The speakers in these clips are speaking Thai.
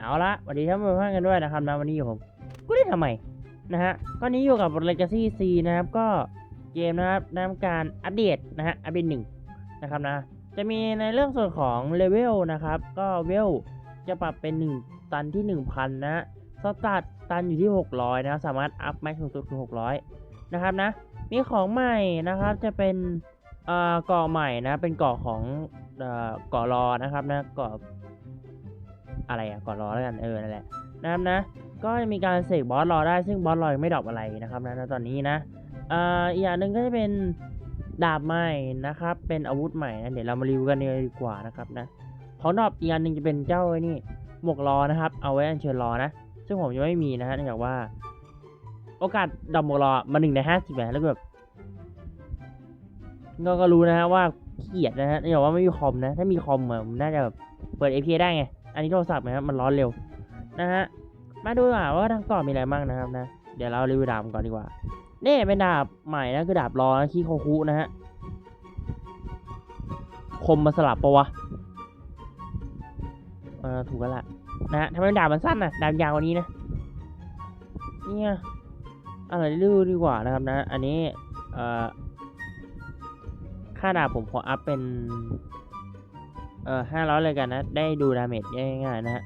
เอาละสวัสดีท่านผู้ชมกันด้วยนะครับนะวันนี้อยู่ผมกูได้ทำไมนะฮะก็นี้อยู่กับ Legacy C นะครับ ก็เกมนะครับนำการอัปเดตนะฮะอัปเดตหนึ่งนะครับนะ จะมีในเรื่องส่วนของเลเวลนะครับ ก็เวลจะปรับเป็น 1 ตันที่ 1,000 นะฮะสตาร์ทตันอยู่ที่ 600 นะ สามารถอัพแม็กซ์สูงสุดคือ600 นะครับนะ มีของใหม่นะครับจะเป็นเอ่อกาะใหม่นะ เป็นกาะของเอ่อกาะรอนะครับนะกาะ อะไรอะเกาะรอแล้วกันเออนั่นแหละนะครับนะ ก็จะมีการเสกบอสรอได้ซึ่งบอสรอยังไม่ดรอปอะไรนะครับนะตอนนี้นะอ่ออีกอย่างหนึ่งก็จะเป็นดาบใหม่นะครับ เป็นอาวุธใหม่นะเดี๋ยวเรามารีวิวกันเลยดีกว่านะครับนะของดรอปอีกอันหนึ่งจะเป็นเจ้าไอ้นี่หมวกรอนะครับ เอาไว้อัญเชิญรอนะ ซึ่งผมยังไม่มีนะฮะเนื่องจากว่า โอกาสดรอปหมวกรอมาหนึ่งในห้าสิบแล้วแบบก็ก็รู้นะฮะว่าขี้เกียจนะฮะเนื่องจากว่าไม่มีคอมนะ ถ้ามีคอมอะผมน่าจะแบบเปิด APK ได้ไง อันนี้โทรศัพท์นะครับมันร้อนเร็วนะฮะมาดูว่าว่าทางเก่อนมีอะไรบ้างนะครับนะเดี๋ยวเรารีวิวดาบก่อนดีกว่านี่เป็นดาบใหม่นะคือดาบรอนะคีโคคุนะฮะคมมาสลับปะวะเออถูกแล้วล่ะนะฮะทำไมดาบมันสั้นน่ะดาบยาวกว่านี้นะเนี่ยอะไรรีวิวดีกว่านะครับนะ อันนี้เอ่อค่าดาบผมขออัพเป็น เออห้าร้อยเลยกันนะ ได้ดูดาเมจง่ายๆนะฮะ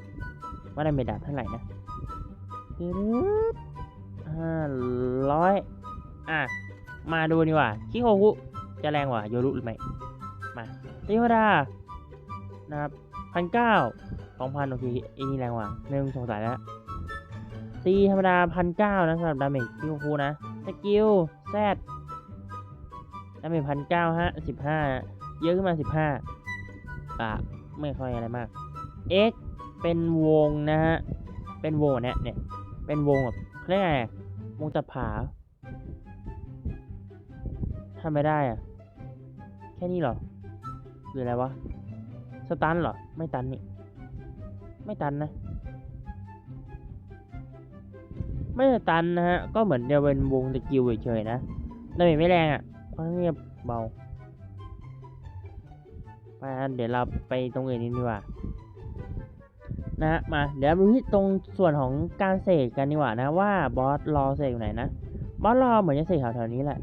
ว่าดาเมจดาบเท่าไหร่นะห้าร้อยอะ มาดูดีกว่า คิโคคุจะแรงกว่าโยรุหรือไม่ มาเทวดานะครับพันเก้าสองพันโอเคอ้นี่แรงกว่าไม่ต้องสงสัยแล้ว ตีธรรมดาพันเก้านะสำหรับดาเมจคิโคคุนะ สกิลแซดดาเมจพันเก้าฮะสิบห้าเยอะขึ้นมาสิบห้า อะไม่ค่อยอะไรมาก X เป็นวงนะฮะ เป็นวงเนี่ยเนี่ย เป็นวงแบบเขาเรียกไงวงจับผาทำไม่ได้อะแค่นี้เหรอ หรืออะไรวะ สตันเหรอ ไม่ตันนี่ ไม่ตันนะ ไม่ตันนะฮะ ก็เหมือนจะเป็นวงสกิลเฉยๆนะดาเมจไม่แรงอะเพราะเงียบเบา ไปเดี๋ยวเราไปตรงอื่นนี้ดีกว่านะฮะมาเดี๋ยวดูที่ตรงส่วนของการเสกกันดีกว่านะว่าบอสรอเสกอยู่ไหนนะบอสรอเหมือนจะเสกแถวๆนี้แหละ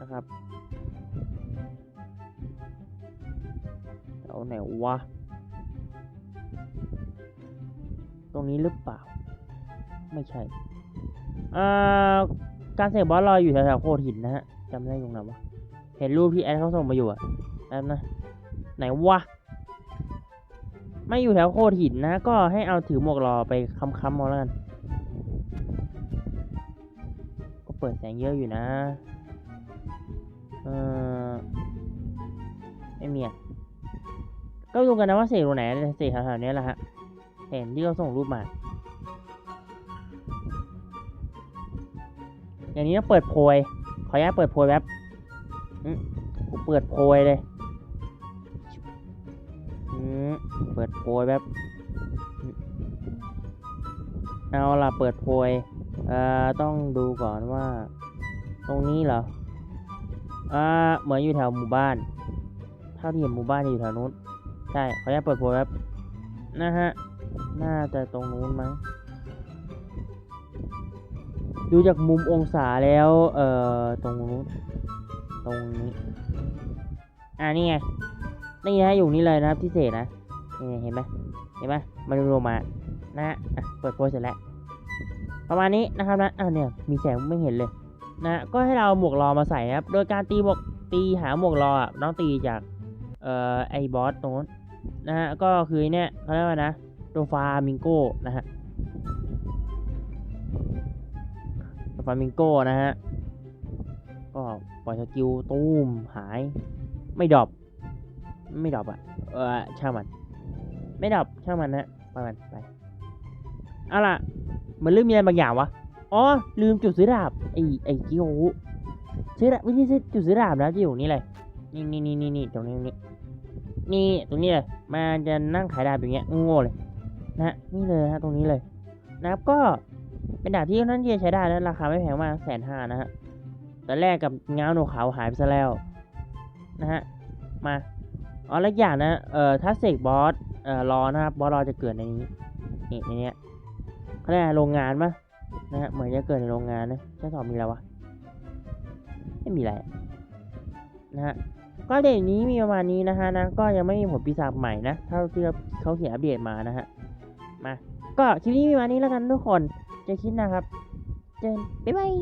นะครับแถวไหนวะตรงนี้หรือเปล่า ไม่ใช่อ่าการเสกบอสรออยู่แถวๆโคดหินนะฮะจำได้ตรงไหนวะเห็นรูปที่แอดเขาส่งมาอยู่อะแป๊บนะ ไหนวะ ไม่อยู่แถวโคดหินนะ ก็ให้เอาถือหมวกรอไปค้ำๆเอาแล้วกัน ก็เปิดแสงเยอะอยู่นะ เออไม่มีอะก็ดูกันนะว่าเสกตรงไหนเสกแถวๆนี้แหละฮะ เห็นที่เขาส่งรูปมา อย่างนี้ต้องเปิดโพย ขออนุญาตเปิดโพยแป๊บอืมกูเปิดโพยเลย เปิดโพยแบบเอาล่ะเปิดโพยเอ่อต้องดูก่อนว่า ตรงนี้เหรออ่าเหมือนอยู่แถวหมู่บ้านเท่าที่เห็นหมู่บ้านอยู่แถวนู้นใช่ขออนุญาตเปิดโพยแบบนะฮะน่าจะตรงนู้นมั้งดูจากมุมองศาแล้วเอ่อตรงนู้นตรงนี้อ่านี่ไง นี่นะอยู่นี่เลยนะครับที่เศษนะนี่เห็นไหมเห็นไหมมันรวมมานะฮะเปิดโพสเสร็จแล้ว ประมาณนี้นะครับนะอ่าเนี่ยมีแสงไม่เห็นเลยนะก็ให้เราหมวกรอมาใส่ครับ โดยการตีหมวกตีหาหมวกรออะต้องตีจากเอ่อไอบอสตรงนู้นนะฮะก็คือเนี่ยเขาเรียกว่านะโดฟามิงโก้นะฮะโดฟามิงโก้นะฮะก็ปล่อยสกิลตูมหายไม่ดรอป ไม่ดรอปอะ เออช่างมัน ไม่ดรอปช่างมันนะไปมันไปเอาล่ะมันลืมมีอะไรบางอย่างวะ อ๋อ ลืมจุดซื้อดาบ ไอ้ไอ้กิโอซื้อดาบวิธีซื้อจุดซื้อดาบนะที่อยู่นี่เลย นี่นี่นี่นี่นี่ตรงนี้นี่นี่ตรงนี้เลยมันจะนั่งขายดาบอย่างเงี้ยโง่เลยนะฮะนี่เลยฮะตรงนี้เลย นะครับก็เป็นดาบที่ค่อนที่จะใช้ได้นะราคาไม่แพงมากแสนห้านะฮะแต่แรกกับเงาหนวดขาวหายไปซะแล้วนะฮะมา อ๋อแล้วอย่างนะ เอ่อถ้าเสกบอส เอ่อรอนะครับ บอสรอจะเกิดในนี้ นี่ในเนี้ยเขาเรียกโรงงานปะนะฮะ เหมือนจะเกิดในโรงงานนะชั้นสองมีอะไรวะ ไม่มีอะไร นะฮะ ก็เดี๋ยวนี้มีประมาณนี้นะฮะนะ ก็ยังไม่มีผลปีศาจใหม่นะ เท่าที่เขาเขียนอัปเดตมานะฮะ มา ก็คลิปนี้มีประมาณนี้แล้วกันทุกคนจอคลิปหนะครับ เจนบ๊ายบาย